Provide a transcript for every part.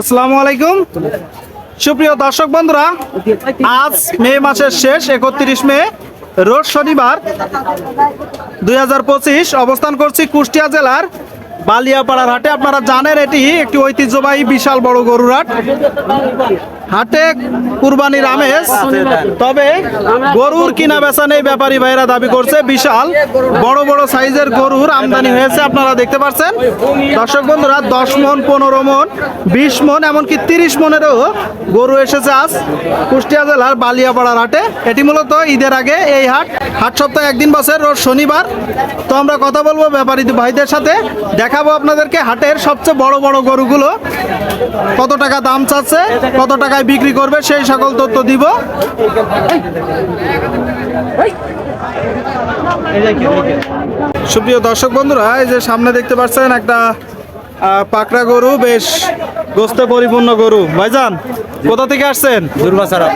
আসসালামু আলাইকুম। সুপ্রিয় দর্শক বন্ধুরা, আজ মে মাসের শেষ, একত্রিশ মে, রোজ শনিবার, দুই হাজার পঁচিশ, অবস্থান করছি কুষ্টিয়া জেলার বালিয়াপাড়ার হাটে। আপনারা জানেন এটি একটি ঐতিহ্যবাহী বিশাল বড় গরুর হাট। হাটে কুরবানির আমেজ, তবে গরুর কিনা বেচা নেই, ব্যাপারী ভাইরা দাবি করছে, বিশাল বড় বড় সাইজের গরুর আমদানি হয়েছে, আপনারা দেখতে পাচ্ছেন। দর্শক বন্ধুরা, দশ মন, পনেরো মন, বিশ মন, এমনকি তিরিশ মনেরও গরু এসেছে আজ কুষ্টিয়া জেলার বালিয়াপাড়ার হাটে। এটি মূলত ঈদের আগে এই হাট। হাট সপ্তাহে একদিন বসে, রোজ শনিবার। তো আমরা কথা বলব ব্যাপারী ভাইদের সাথে। দেখাবো আপনাদেরকে হাটের সবচেয়ে বড় বড় গরুগুলো। কত টাকা দাম চাচ্ছে, কত টাকায় বিক্রি করবে, সেই সকল তথ্য দিব। সুপ্রিয় দর্শক বন্ধুরা, এই যে সামনে দেখতে পাচ্ছেন একটা পাকড়া গরু, বেশ গোস্তে পরিপূর্ণ গরু। ভাইজান কোথা থেকে আসছেন? দুর্বাসারা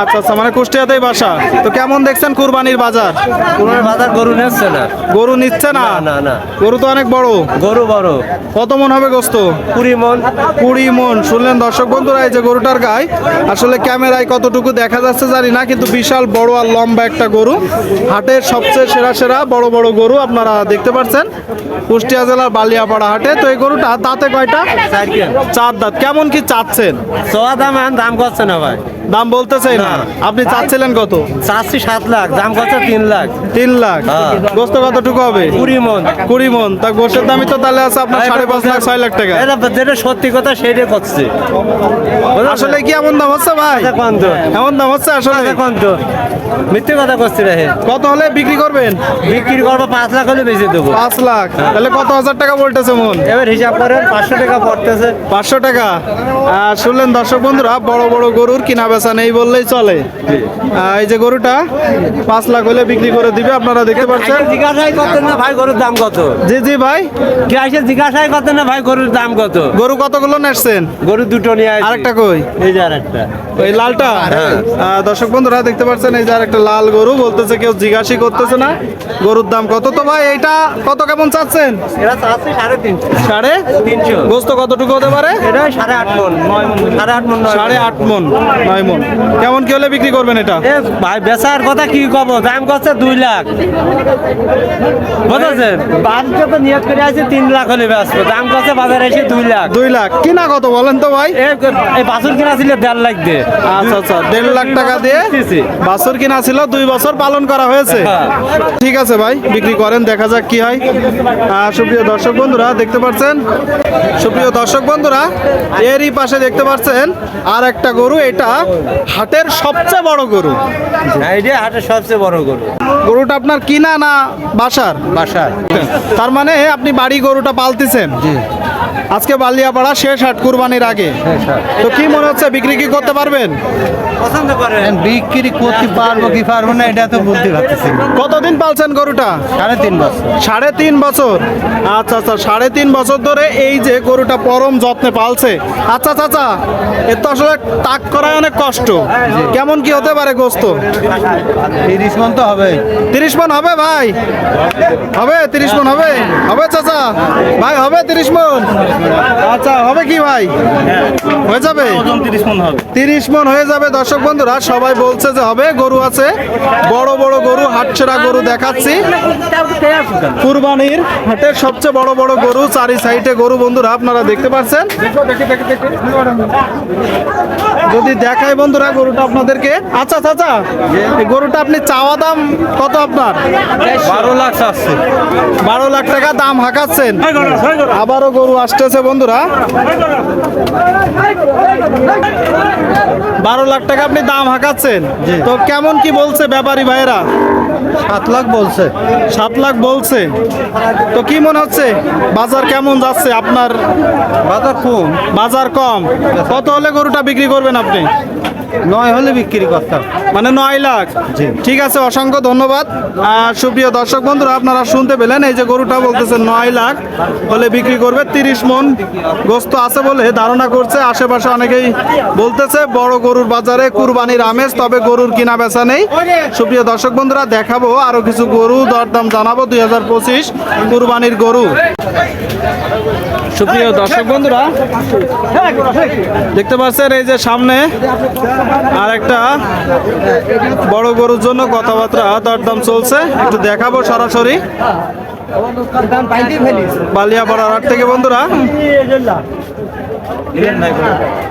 আচ্ছা আচ্ছা মানে কুষ্টিয়াতেই বাসা। তো কেমন দেখছেন কুরবানির বাজার? কোনো বাজার গরু নেচ্ছে না। গরু নিচ্ছে না? না, না, না। গরু তো অনেক বড়। গরু বড়। কত মন হবে গোস্ত? কুড়ি মন। কুড়ি মন। শুনলেন দর্শক বন্ধুরা এই যে গরুটার গায়ে আসলে ক্যামেরায় কতটুকু দেখা যাচ্ছে জানি না কিন্তু বিশাল বড় আর লম্বা একটা গরু। হাটের সবচেয়ে সেরা সেরা বড় বড় গরু আপনারা দেখতে পাচ্ছেন। কুষ্টিয়া জেলার বালিয়াপাড়া হাটে। তো এই গরুটা তাতে কয়টা? চার দাঁত। কেমন কি চাচ্ছেন? সোয়া দাম এখন দাম করছে না ভাই। দাম বলতেছেন না। না। আপনি চাচ্ছিলেন কত? চাচ্ছি সাত লাখ দাম করছে তিন লাখ। তিন লাখ? হ্যাঁ। গোস্ত কতটুকু হবে? কুড়ি মন। কুড়ি মন। তা গোষ্ঠের দামই তো তাহলে আছে আপনার সাড়ে পাঁচ লাখ ছয় লাখ টাকা। যেটা সত্যি কথা সেটাই করছে। আসলে কি এমন দাম হচ্ছে ভাই? তো? এমন দাম হচ্ছে আসলে? কোন তো? মিথ্যে কথা করছে রে কত হলে বিক্রি করবেন? বিক্রি করব পাঁচ লাখ হলে বেঁচে দেবো। পাঁচ লাখ। তাহলে কত হাজার টাকা বলতেছে মন? এবার হিসাব করেন পাঁচশো টাকা পড়তেছে। পাঁচশো টাকা। শুনলেন দর্শক বন্ধুরা বড় বড় গরুর কিনা বেচা নেই বললেই চলে। এই যে গরুটা পাঁচ লাখ হলে বিক্রি করে দিবে আপনারা দেখতে পাচ্ছেন। জিজ্ঞাসাই করতেন না ভাই গরুর দাম কত? জি জি ভাই। কে আসে জিজ্ঞাসাই করতেন না ভাই গরুর দাম কত? গরু কতগুলো নেসছেন গরু দুটো নিয়ে আরেকটা কই? এই যে আরেকটা। ওই লালটা? আহ, দর্শক বন্ধুরা দেখতে পাচ্ছেন এই যে আর একটা লাল গরু বলতেছে কেউ জিজ্ঞাসি করতেছে না। গরুর দাম কত? তো ভাই এইটা কত কেমন চাচ্ছেন? এরা চাচ্ছে সাড়ে তিনশো সাড়ে তিনশো। গোস্ত কতটুকু হতে পারে? এটা সাড়ে আট মন। সাড়ে আট মন নয় সাড়ে আট মন নয় মন। কেমন কি হলে বিক্রি করবেন এটা? ভাই বেচার কথা কি কব? দাম করছে দুই লাখ। বুঝেছেন বাড়িতে তো নিয়ত করে আছে তিন লাখ হলে বেচবো। দাম করছে বাজারে এসে দুই লাখ। দুই লাখ। কিনা কত বলেন তো ভাই? এ এই বাছুর কিনা ছিল দেড় লাখ দিয়ে। আচ্ছা আচ্ছা। দেড় লাখ টাকা দিয়ে। বাছুর কিনা ছিল দুই বছর পালন করা হয়েছে। হ্যাঁ। ঠিক আছে ভাই বিক্রি করেন দেখা যাক কি হয়। সুপ্রিয় দর্শক বন্ধুরা দেখতে পাচ্ছেন? সুপ্রিয় দর্শক বন্ধুরা এরই পাশে দেখতে পাচ্ছেন আর একটা গরু এটা হাটের সবচেয়ে বড় গরু। এইটা হাটের সবচেয়ে বড় গরু। গরুটা আপনার কিনা না বাসার? বাসায় তার মানে আপনি বাড়ি গরুটা পালতেছেন? আজকে বালিয়াপাড়া শেষ হাট কুরবানির আগে। তো কি মনে হচ্ছে বিক্রি কি করতে পারবেন? পছন্দ করেন। বিক্রি করতে পারব কি পারব না এটা তো বলতে পারতেছি না। কতদিন পালছেন গরুটা? সাড়ে তিন বছর। সাড়ে তিন বছর। আচ্ছা আচ্ছা সাড়ে তিন বছর ধরে এই যে গরুটা পরম যত্নে পালছে। আচ্ছা চাচা এর তো আসলে তাক করায় অনেক কষ্ট। কেমন কি হতে পারে গোস্ত? তিরিশ মন তো হবে। তিরিশ মন হবে ভাই? হবে তিরিশ মন হবে? হবে চাচা? ভাই হবে তিরিশ মন? আচ্ছা হবে কি ভাই? হয়ে যাবে? তিরিশ মন হবে। তিরিশ মন হয়ে যাবে দর্শক বন্ধুরা সবাই বলছে যে হবে গরু আছে। বড় বড় গরু হাটছেড়া গরু দেখাচ্ছি। কুরবানির হাটের সবচেয়ে বড় বড় গরু চারি সাইডে গরু বন্ধুরা আপনারা দেখতে পাচ্ছেন। যদি দেখায় বন্ধুরা গরুটা আপনাদেরকে। আচ্ছা চাচা গরুটা আপনি চাওয়া দাম কত আপনার? বারো লাখ বারো লাখ টাকা দাম হাঁকাচ্ছেন। আবারও গরু আসতেছে বন্ধুরা। বারো লাখ টাকা আপনি দাম হাঁকাচ্ছেন। তো কেমন কি বলছে ব্যাপারী ভাইরা সাত লাখ বলছে। সাত লাখ বলছে। তো কি মনে হচ্ছে? বাজার কেমন যাচ্ছে আপনার? বাজার কম। বাজার কম। কত হলে গরুটা বিক্রি করবেন আপনি? নয় হলে বিক্রি করতাম। মানে নয় লাখ। ঠিক আছে অসংখ্য ধন্যবাদ। আর সুপ্রিয় দর্শক বন্ধুরা আপনারা শুনতে পেলেন এই যে গরুটা বলতেছে নয় লাখ হলে বিক্রি করবে। তিরিশ মন গোস্ত আছে বলে ধারণা করছে। আশেপাশে অনেকেই বলতেছে বড় গরুর বাজারে কুরবানির আমেজ তবে গরুর কিনা বেচা নেই। সুপ্রিয় দর্শক বন্ধুরা দেখাবো আরও কিছু গরু দরদাম জানাব। দুই হাজার পঁচিশ কুরবানির গরু। সুপ্রিয় দর্শক বন্ধুরা দেখতে পাচ্ছেন এই যে সামনে আর একটা বড় গরুর জন্য কথাবার্তা দরদাম চলছে। একটু দেখাবো সরাসরি। বালিয়াপাড়ার হাট থেকে বন্ধুরা।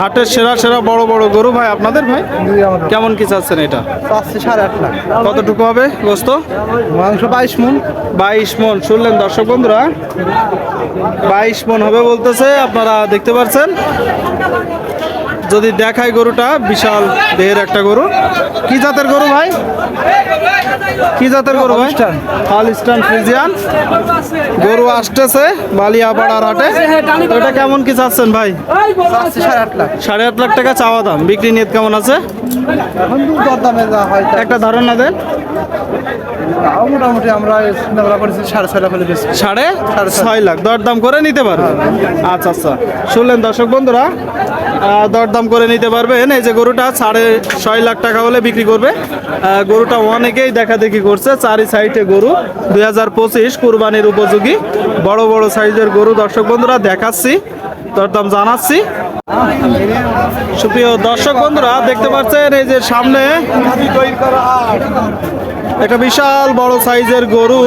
হাটের সেরা সেরা বড় বড় গরু ভাই আপনাদের ভাই? কেমন কি চাচ্ছেন এটা? সাড়ে আট লাখ। কতটুকু হবে গোস্ত? মাংস বাইশ মন। বাইশ মন শুনলেন দর্শক বন্ধুরা? বাইশ মন হবে বলতেছে আপনারা দেখতে পাচ্ছেন যদি দেখায় গরুটা বিশাল দেহের একটা গরু। কি জাতের গরু ভাই? কি জাতের গরু ভাই? হলস্টান। ফ্রিজিয়ান। গরু আসতেছে বালিয়াপাড়ার হাটে ওটা কেমন কি চাচ্ছেন ভাই? সাড়ে আট লাখ। টাকা চাওয়া দাম। বিক্রি নিয়ে কেমন আছে? একটা ধারণা দেন। তাও মোটামুটি আমরা চিন্তা ভাবনা করেছি সাড়ে ছয় লাখ হলে বেশি। সাড়ে ছয়। লাখ। দরদাম করে নিতে পারবে? আচ্ছা আচ্ছা। শুনলেন দর্শক বন্ধুরা দরদাম করে নিতে পারবেন এই যে গরুটা সাড়ে ছয় লাখ টাকা হলে বিক্রি করবে। গরুটা অনেকেই দেখা দেখি করছে চারি সাইডে গরু। দুই হাজার পঁচিশ কুরবানির উপযোগী। বড় বড় সাইজের গরু। দর্শক বন্ধুরা দেখাচ্ছি দরদাম জানাচ্ছি। সুপ্রিয় দর্শক বন্ধুরা দেখতে পাচ্ছেন এই যে সামনে একটা বিশাল বড় সাইজের গরু।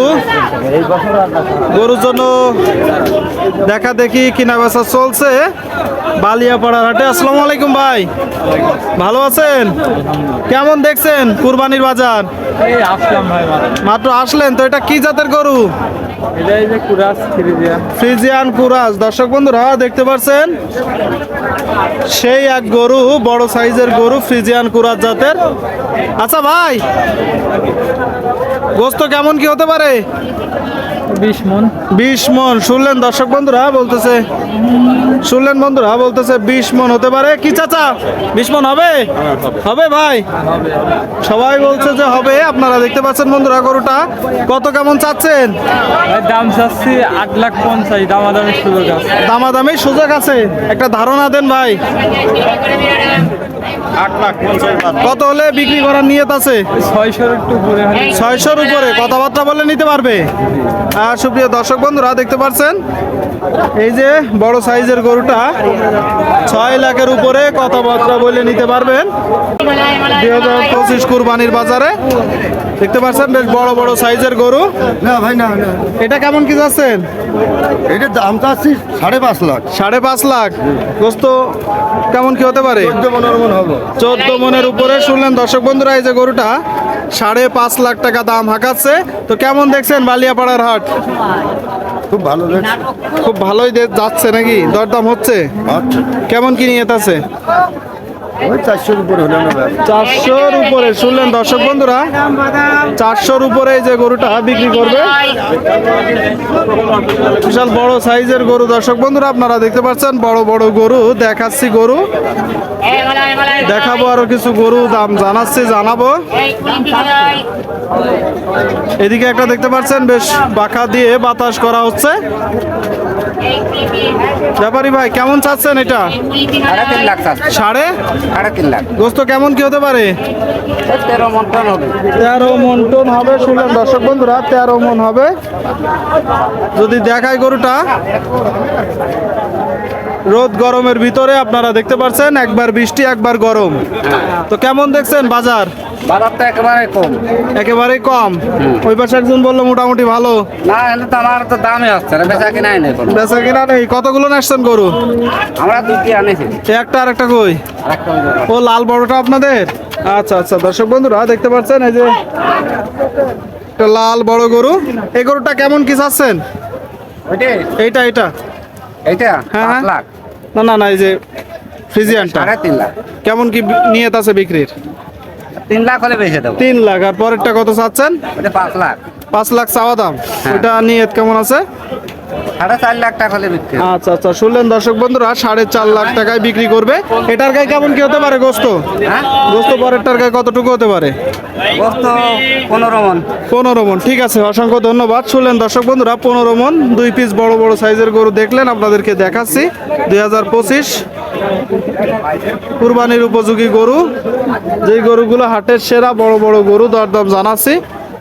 গরুর জন্য দেখা দেখি কিনা বেচা চলছে। বালিয়াপাড়ার হাটে। আসসালামু আলাইকুম ভাই। ভালো আছেন? কেমন দেখছেন কুরবানির বাজার? মাত্র আসলেন তো এটা কি জাতের গরু? কুরাস ফ্রিজিয়ান। কুরাজ দর্শক বন্ধুরা দেখতে পাচ্ছেন? সেই এক গরু বড় সাইজের গরু ফ্রিজিয়ান কুরাজ জাতের। আচ্ছা ভাই গোস্ত কেমন কি হতে পারে? বিশ মন। বিশ মন। শুনলেন দর্শক বন্ধুরা বলতেছে শুনলেন বন্ধুরা বলতেছে বিশ মন হতে পারে। কি চাচা? বিশ মন হবে? হবে ভাই? সবাই বলছে যে হবে। আপনারা দেখতে পাচ্ছেন বন্ধুরা গরুটা। কত কেমন চাচ্ছেন? দাম চাচ্ছি আট লাখ পঞ্চাশ। দামাদামের সুযোগ আছে। দামাদামি সুযোগ আছে। একটা ধারণা দেন ভাই। কত হলে বিক্রি করার নিয়ত আছে? ছয়শোর একটু ছয়শোর উপরে। কথাবার্তা বলে নিতে পারবে। সুপ্রিয় দর্শক বন্ধুরা দেখতে পাচ্ছেন? এই যে বড় সাইজের গরুটা ছয় লাখের উপরে কথাবার্তা বলে নিতে পারবেন। দুই হাজার পঁচিশ কুরবানির বাজারে। দেখতে পাচ্ছেন বেশ বড় বড় সাইজের গরু। না ভাই না এটা কেমন কি যাচ্ছেন? এটা দাম চাচ্ছি সাড়ে পাঁচ লাখ। সাড়ে পাঁচ লাখ। গোস্ত কেমন কি হতে পারে? চোদ্দ মনের উপরে শুনলেন দর্শক বন্ধুরা এই যে গরুটা। সাড়ে পাঁচ লাখ টাকা দাম হাঁকাচ্ছে। তো কেমন দেখছেন বালিয়াপাড়ার হাট? খুব ভালো খুব ভালোই দে- যাচ্ছে নাকি? দরদাম হচ্ছে? কেমন কি নিয়ে আছে চারশোর উপরে শুনলেন দর্শক বন্ধুরা? চারশোর উপরে এই যে গরুটা বিক্রি করবে। বিশাল বড় সাইজের গরু দর্শক বন্ধুরা, আপনারা দেখতে পাচ্ছেন, বড় বড় গরু, দেখাচ্ছি গরু। দেখাবো আরও কিছু গরু দাম জানাচ্ছি, জানাব। এদিকে একটা দেখতে পাচ্ছেন, বেশ পাখা দিয়ে বাতাস করা হচ্ছে। ব্যাপারী ভাই কেমন চাচ্ছেন এটা? সাড়ে তিন লাখ সাড়ে? সাড়ে তিন লাখ। দোস্ত কেমন কি হতে পারে? তেরো মন টন হবে। তেরো মন টন হবে শুনলাম দর্শক বন্ধুরা তেরো মন হবে। যদি দেখায় গরুটা। রোদ গরমের ভিতরে আপনারা দেখতে পাচ্ছেন একবার বৃষ্টি একবার গরম। তো কেমন দেখছেন বাজার? বাজারটা একেবারে কম। একেবারেই কম। ওই পাশে একজন বলল মোটামুটি ভালো। না এনে তো আমার তো দামই হচ্ছে না বেচা নেই বেচা কিনা নেই। কতগুলো আসছেন গরু? আমরা দুটি আনেছি। একটা আর একটা কই। ও লাল বড়টা আপনাদের? আচ্ছা আচ্ছা দর্শক বন্ধুরা দেখতে পাচ্ছেন এই যে একটা লাল বড় গরু। এই গরুটা কেমন কি চাচ্ছেন? এইটা এইটা। এইটা? হ্যাঁ, হ্যাঁ। লাখ। না না না এই যে ফ্রিজিয়ানটা। কেমন কি নিয়ত আছে বিক্রির? তিন লাখ হলে বেঁচে দেবো। তিন লাখ আর পরেরটা কত চাচ্ছেন? পাঁচ লাখ। পাঁচ লাখ চাওয়া দাম। এটা ওইটা নিয়ত কেমন আছে? সাড়ে চার লাখ টাকা হলে বিক্রি আচ্ছা আচ্ছা শুনলেন দর্শক বন্ধুরা সাড়ে চার লাখ টাকায় বিক্রি করবে। এটার গায়ে কেমন কি হতে পারে গোস্ত? হ্যাঁ? গোস্ত পরেরটার গায়ে কতটুকু হতে পারে? গোস্ত পনেরো মন। পনেরো মন ঠিক আছে অসংখ্য ধন্যবাদ। শুনলেন দর্শক বন্ধুরা পনেরো মন দুই পিস বড় বড় সাইজের গরু দেখলেন আপনাদেরকে দেখাচ্ছি। দুই হাজার পঁচিশ কুরবানির উপযোগী গরু। যেই গরুগুলো হাটের সেরা বড় বড় গরু দরদাম জানাচ্ছি।